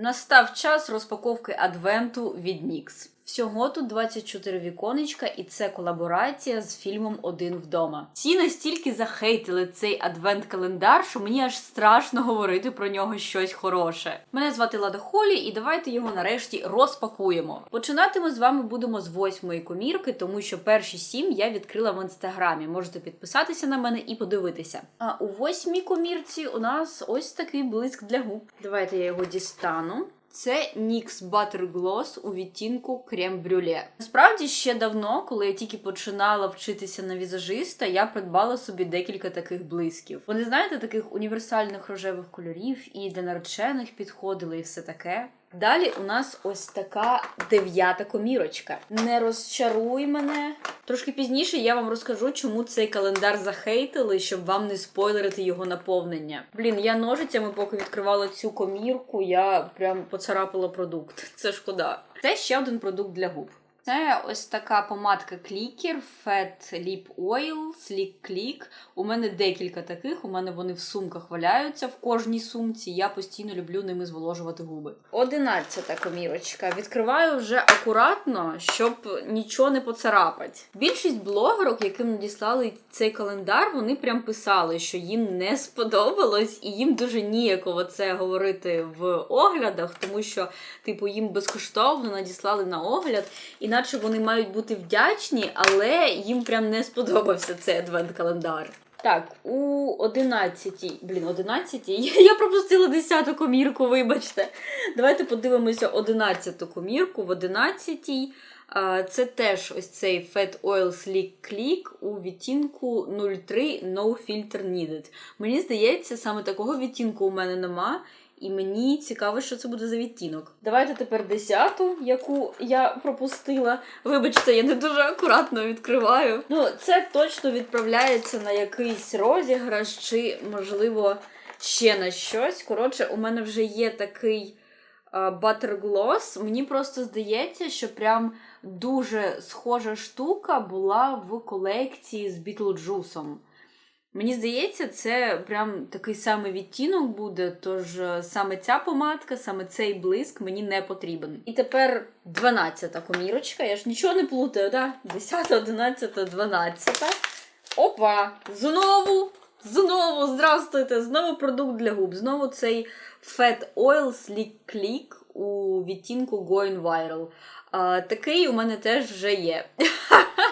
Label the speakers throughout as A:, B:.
A: Настав час розпаковки адвенту від NYX. Всього тут 24 віконечка, і це колаборація з фільмом Один вдома. Всі настільки захейтили цей адвент-календар, що мені аж страшно говорити про нього щось хороше. Мене звати Лада Холі, і давайте його нарешті розпакуємо. Починати ми з вами будемо з восьмої комірки, тому що перші сім я відкрила в інстаграмі. Можете підписатися на мене і подивитися. А у восьмій комірці у нас ось такий блиск для губ. Давайте я його дістану. Це NYX Butter Gloss у відтінку крем брюле. Насправді ще давно, коли я тільки починала вчитися на візажиста, я придбала собі декілька таких блисків. Вони знаєте, таких універсальних рожевих кольорів і для наречених підходили, і все таке. Далі у нас ось така дев'ята комірочка. Не розчаруй мене. Трошки пізніше я вам розкажу, чому цей календар захейтили, щоб вам не спойлерити його наповнення. Блін, я ножицями, поки відкривала цю комірку, я прям поцарапала продукт. Це шкода. Це ще один продукт для губ. Це ось така помадка Clicker Fat Lip Oil Sleek Click. У мене декілька таких. У мене вони в сумках валяються в кожній сумці. Я постійно люблю ними зволожувати губи. Одинадцята комірочка. Відкриваю вже акуратно, щоб нічого не поцарапать. Більшість блогерок, яким надіслали цей календар, вони прям писали, що їм не сподобалось, і їм дуже ніяково це говорити в оглядах, тому що, типу, їм безкоштовно надіслали на огляд. Іначе вони мають бути вдячні, але їм прям не сподобався цей адвент-календар. Так, у 11-й, блін, 11-й, я пропустила 10-ту комірку, вибачте. Давайте подивимося 11-ту комірку. В 11-й це теж ось цей Fat Oil Sleek Click у відтінку 03 No Filter Needed. Мені здається, саме такого відтінку у мене нема. І мені цікаво, що це буде за відтінок. Давайте тепер десяту, яку я пропустила. Вибачте, я не дуже акуратно відкриваю. Ну, це точно відправляється на якийсь розіграш, чи, можливо, ще на щось. Коротше, у мене вже є такий Butter Gloss. Мені просто здається, що прям дуже схожа штука була в колекції з Бітлджусом. Мені здається, це прям такий самий відтінок буде, тож е, саме ця помадка, саме цей блиск мені не потрібен. І тепер 12-та комірочка. Я ж нічого не плутаю, да? 10, 11, 12. Опа! Знову! Знову, здравствуйте! Знову продукт для губ. Знову цей Fat Oil Sleek Click у відтінку Going Viral. А, такий у мене теж вже є.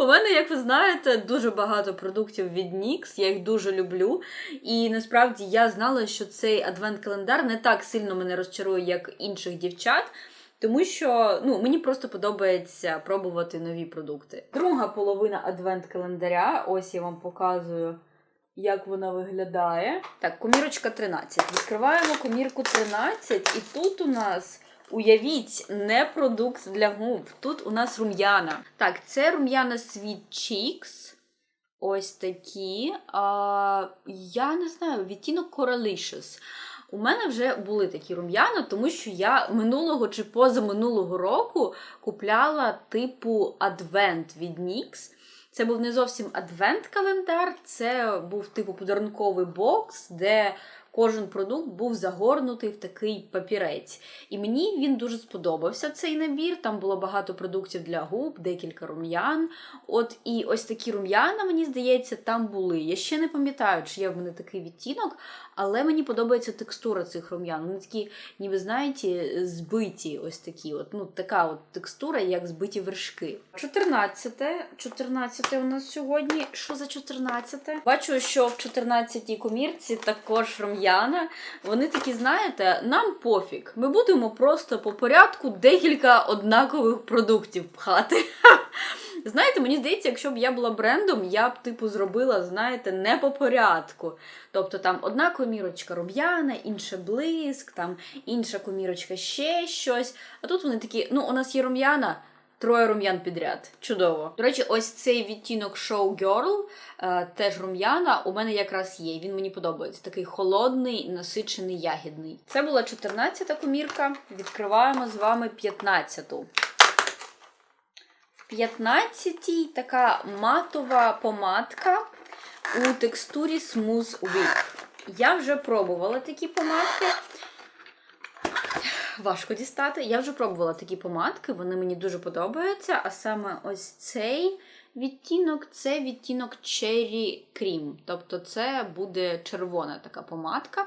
A: У мене, як ви знаєте, дуже багато продуктів від NYX, я їх дуже люблю. І насправді я знала, що цей адвент-календар не так сильно мене розчарує, як інших дівчат. Тому що ну, мені просто подобається пробувати нові продукти. Друга половина адвент-календаря, ось я вам показую, як вона виглядає. Так, комірочка 13. Відкриваємо комірку 13, і тут у нас. Уявіть, не продукт для губ. Тут у нас рум'яна. Так, це рум'яна Sweet Cheeks. Ось такі. А, Я не знаю, відтінок Coralicious. У мене вже були такі рум'яна, тому що я минулого чи позаминулого року купляла типу Advent від NYX. Це був не зовсім адвент-календар, це був типу подарунковий бокс, де кожен продукт був загорнутий в такий папірець. І мені він дуже сподобався цей набір. Там було багато продуктів для губ, декілька рум'ян. От і ось такі рум'яна, мені здається, там були. Я ще не пам'ятаю, чи є в мене такий відтінок, але мені подобається текстура цих рум'ян. Вони такі, ніби знаєте, збиті, ось такі. От, ну, Така от текстура, як збиті вершки. 14 14 у нас сьогодні. Що за 14? Бачу, що в 14-й комірці також рум'яна. Вони такі, знаєте, нам пофіг. Ми будемо просто по порядку декілька однакових продуктів пхати. Знаєте, мені здається, якщо б я була брендом, я б, типу, зробила, знаєте, не по порядку. Тобто там одна комірочка рум'яна, інша блиск, там інша комірочка ще щось. А тут вони такі, ну, у нас є рум'яна. Троє рум'ян підряд. Чудово. До речі, ось цей відтінок Show Girl, е, теж рум'яна, у мене якраз є. Він мені подобається. Такий холодний, насичений, ягідний. Це була 14-та комірка. Відкриваємо з вами 15-ту. В 15-й така матова помадка у текстурі Smooth Whip. Я вже пробувала такі помадки. Важко дістати. Я вже пробувала такі помадки, вони мені дуже подобаються. А саме ось цей відтінок це відтінок Cherry Cream. Тобто це буде червона така помадка.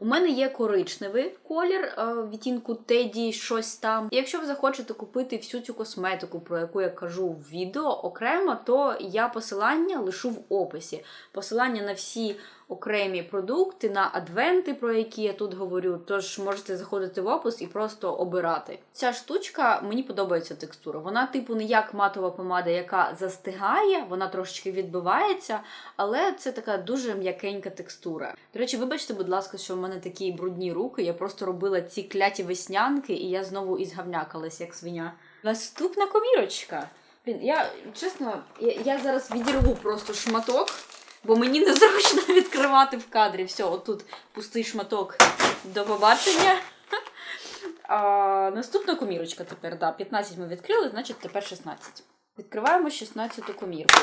A: У мене є коричневий колір е, відтінку Теді щось там. Якщо ви захочете купити всю цю косметику, про яку я кажу в відео окремо, то я посилання лишу в описі. Посилання на всі окремі продукти, на адвенти, про які я тут говорю. Тож можете заходити в опис і просто обирати. Ця штучка мені подобається текстура. Вона, типу, не як матова помада, яка застигає, вона трошечки відбивається, але це така дуже м'якенька текстура. До речі, вибачте, будь ласка, що в мене такі брудні руки. Я просто робила ці кляті веснянки, і я знову ізгавнякалась, як свиня. Наступна комірочка. Блін, я чесно, я, я зараз відірву просто шматок, бо мені незручно відкривати в кадрі. Все, отут пустий шматок. До побачення. А, наступна комірочка тепер, да, 15 ми відкрили, значить тепер 16. Відкриваємо 16-ту комірку.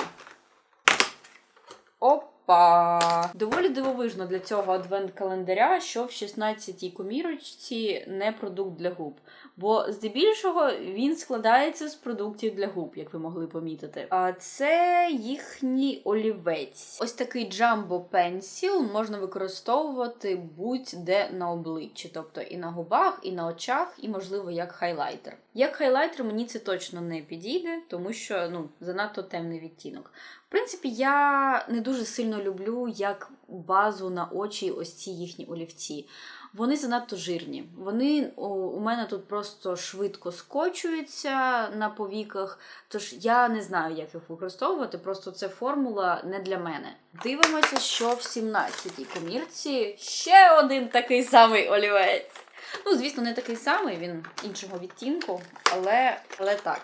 A: Опа! Доволі дивовижно для цього адвент-календаря, що в 16-й комірочці не продукт для губ. Бо здебільшого він складається з продуктів для губ, як ви могли помітити. А це їхній олівець. Ось такий Jumbo Pencil можна використовувати будь-де на обличчі, тобто і на губах, і на очах, і, можливо, як хайлайтер. Як хайлайтер мені це точно не підійде, тому що ну, занадто темний відтінок. В принципі, я не дуже сильно люблю як базу на очі ось ці їхні олівці. Вони занадто жирні. Вони у мене тут просто швидко скочуються на повіках. Тож я не знаю, як їх використовувати. Просто це формула не для мене. Дивимося, що в 17-й комірці ще один такий самий олівець. Ну, звісно, не такий самий, він іншого відтінку, але, але так.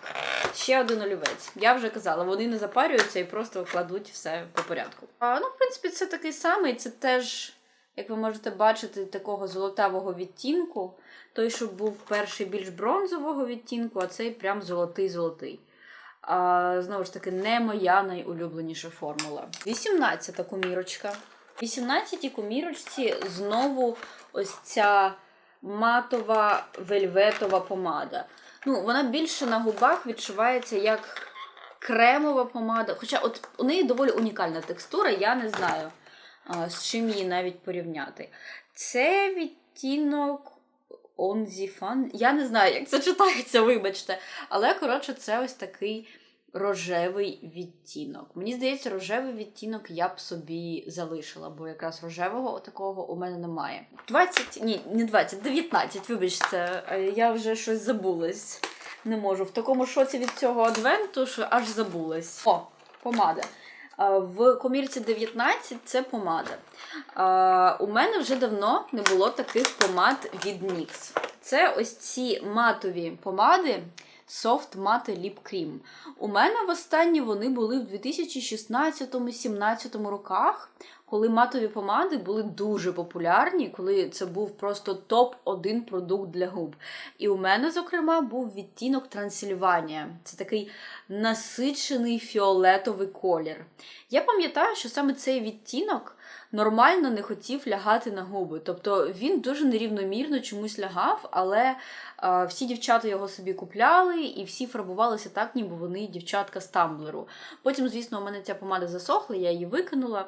A: Ще один олівець. Я вже казала, вони не запарюються і просто кладуть все по порядку. А, ну, в принципі, це такий самий, це теж, як ви можете бачити, такого золотавого відтінку. Той, що був перший більш бронзового відтінку, а цей прям золотий-золотий. А, Знову ж таки, не моя найулюбленіша формула. 18-та комірочка. В 18-й комірочці знову ось ця матова вельветова помада. Ну, вона більше на губах відчувається як кремова помада. Хоча от у неї доволі унікальна текстура, я не знаю, з чим її навіть порівняти. Це відтінок Онзіфан. Я не знаю, як це читається, вибачте. Але, коротше, це ось такий рожевий відтінок. Мені здається, рожевий відтінок я б собі залишила, бо якраз рожевого такого у мене немає. 20, ні, не 20, 19, вибачте, е, я вже щось забулась. Не можу. В такому шоці від цього адвенту, що аж забулась. О, помада. В комірці 19 це помада. У мене вже давно не було таких помад від NYX. Це ось ці матові помади. Soft Matte Lip Cream. У мене востаннє вони були в 2016-17 роках, коли матові помади були дуже популярні, коли це був просто топ-1 продукт для губ. І у мене, зокрема, був відтінок Трансильванія. Це такий насичений фіолетовий колір. Я пам'ятаю, що саме цей відтінок нормально не хотів лягати на губи. Тобто він дуже нерівномірно чомусь лягав, але а, всі дівчата його собі купляли і всі фарбувалися так, ніби вони дівчатка з тамблеру. Потім, звісно, у мене ця помада засохла, я її викинула.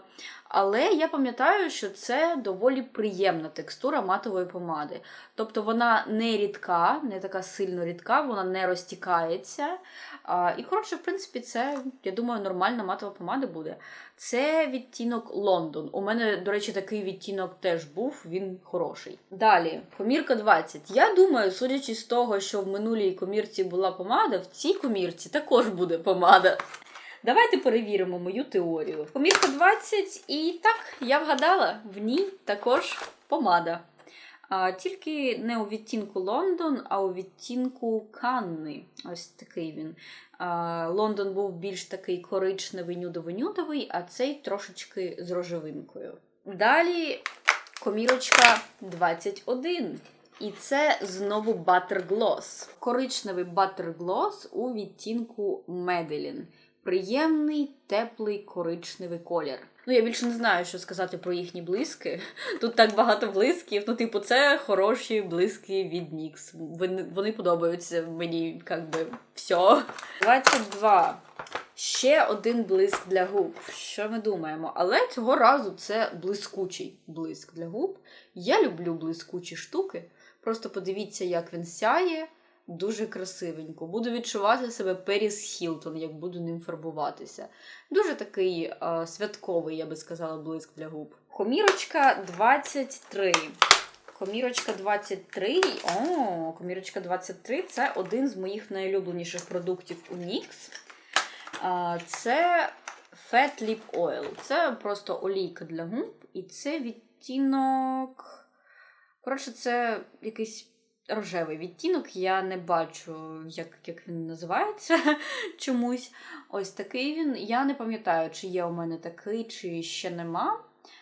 A: Але я пам'ятаю, що це доволі приємна текстура матової помади. Тобто вона не рідка, не така сильно рідка, вона не розтікається. І, коротше, в принципі, це, я думаю, нормальна матова помада буде. Це відтінок Лондон. У мене, до речі, такий відтінок теж був, він хороший. Далі, комірка 20. Я думаю, судячи з того, що в минулій комірці була помада, в цій комірці також буде помада. Давайте перевіримо мою теорію. Комірка 20, і так, я вгадала, в ній також помада. А, Тільки не у відтінку Лондон, а у відтінку Канни. Ось такий він. А, Лондон був більш такий коричневий, нюдовий-нюдовий, а цей трошечки з рожевинкою. Далі комірочка 21. І це знову Butter Gloss. Коричневий Butter у відтінку Madeline. Приємний, теплий коричневий колір. Ну, я більше не знаю, що сказати про їхні блиски. Тут так багато блисків. Ну, типу, це хороші блиски від NYX. Вони, вони подобаються мені, як би, все. 22. Ще один блиск для губ. Що ми думаємо? Але цього разу це блискучий блиск для губ. Я люблю блискучі штуки. Просто подивіться, як він сяє. Дуже красивенько. Буду відчувати себе Періс Хілтон, як буду ним фарбуватися. Дуже такий е, святковий, я би сказала, блиск для губ. Комірочка 23. Комірочка 23. О, комірочка 23 це один з моїх найулюбленіших продуктів у NYX. А, Це Fat Lip Oil. Це просто олійка для губ, і це відтінок. Коротше, це якийсь рожевий відтінок. Я не бачу, як, як він називається чомусь. Ось такий він. Я не пам'ятаю, чи є у мене такий, чи ще нема,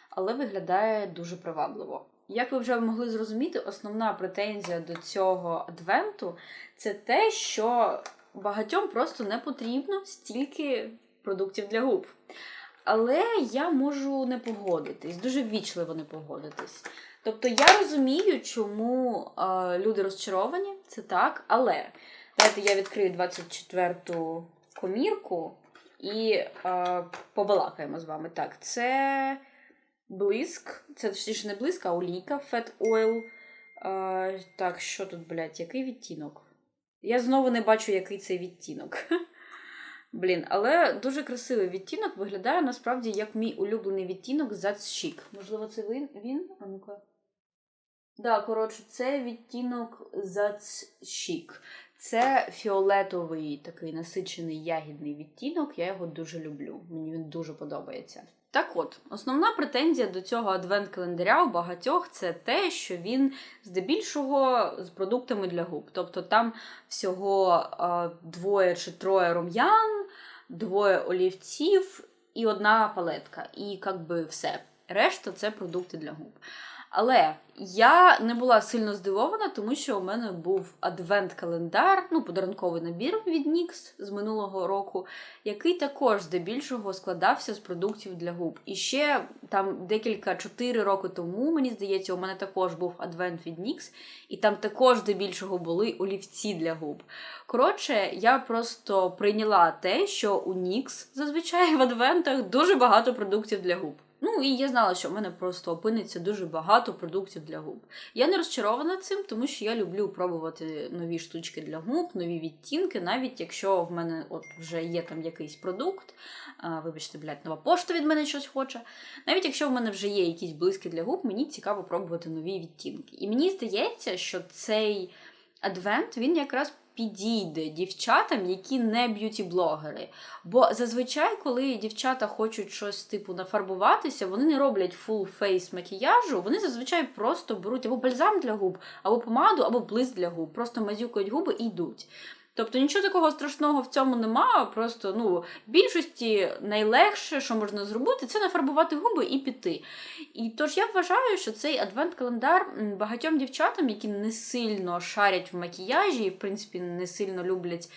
A: але виглядає дуже привабливо. Як ви вже могли зрозуміти, основна претензія до цього адвенту це те, що багатьом просто не потрібно стільки продуктів для губ. Але я можу не погодитись, дуже ввічливо не погодитись. Тобто я розумію, чому е, люди розчаровані, це так, але давайте я відкрию 24-ту комірку і е, побалакаємо з вами. Так, це блиск, це точніше не блиск, а олійка Fat Oil. Е, так, що тут, блядь, який відтінок? Я знову не бачу, який це відтінок. Блін, але дуже красивий відтінок виглядає насправді як мій улюблений відтінок That's Chic. Можливо, це він? він? А ну-ка. Да, коротше, це відтінок Chic. Це фіолетовий такий насичений ягідний відтінок. Я його дуже люблю. Мені він дуже подобається. Так от, основна претензія до цього адвент-календаря у багатьох це те, що він здебільшого з продуктами для губ. Тобто там всього е, двоє чи троє рум'ян, двоє олівців і одна палетка. І як би все. Решта це продукти для губ. Але я не була сильно здивована, тому що у мене був адвент-календар, ну, подарунковий набір від NYX з минулого року, який також здебільшого складався з продуктів для губ. І ще там декілька чотири роки тому, мені здається, у мене також був адвент від NYX, і там також здебільшого були олівці для губ. Коротше, я просто прийняла те, що у NYX зазвичай в адвентах дуже багато продуктів для губ. Ну і я знала, що в мене просто опиниться дуже багато продуктів для губ. Я не розчарована цим, тому що я люблю пробувати нові штучки для губ, нові відтінки, навіть якщо в мене от вже є там якийсь продукт. А, вибачте, блядь, нова пошта від мене щось хоче. Навіть якщо в мене вже є якісь блиски для губ, мені цікаво пробувати нові відтінки. І мені здається, що цей адвент він якраз підійде дівчатам, які не б'юті-блогери. Бо зазвичай, коли дівчата хочуть щось типу нафарбуватися, вони не роблять фул фейс макіяжу, вони зазвичай просто беруть або бальзам для губ, або помаду, або блиск для губ, просто мазюкають губи і йдуть. Тобто нічого такого страшного в цьому немає. Просто ну, в більшості найлегше, що можна зробити, це нафарбувати губи і піти. І тож я вважаю, що цей адвент-календар багатьом дівчатам, які не сильно шарять в макіяжі і, в принципі, не сильно люблять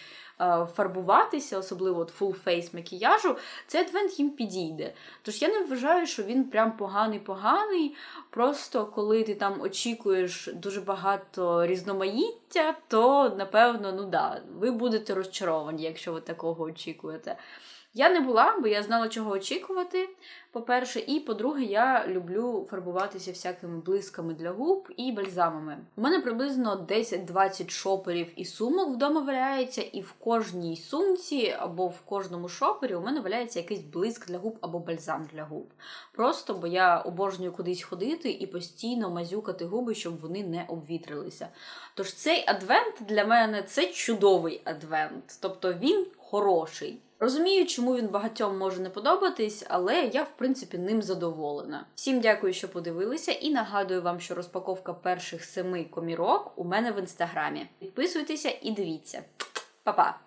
A: фарбуватися, особливо от full face макіяжу, цей адвент їм підійде. Тож я не вважаю, що він прям поганий-поганий. Просто коли ти там очікуєш дуже багато різноманіття, то напевно, ну да, ви будете розчаровані, якщо ви такого очікуєте. Я не була, бо я знала, чого очікувати. По-перше, і по-друге, я люблю фарбуватися всякими блисками для губ і бальзамами. У мене приблизно 10-20 шоперів і сумок вдома валяється, і в кожній сумці або в кожному шопері у мене валяється якийсь блиск для губ або бальзам для губ. Просто бо я обожнюю кудись ходити і постійно мазюкати губи, щоб вони не обвітрилися. Тож цей адвент для мене це чудовий адвент, тобто він хороший. Розумію, чому він багатьом може не подобатись, але я, в принципі, ним задоволена. Всім дякую, що подивилися, і нагадую вам, що розпаковка перших семи комірок у мене в інстаграмі. Підписуйтеся і дивіться. Па-па!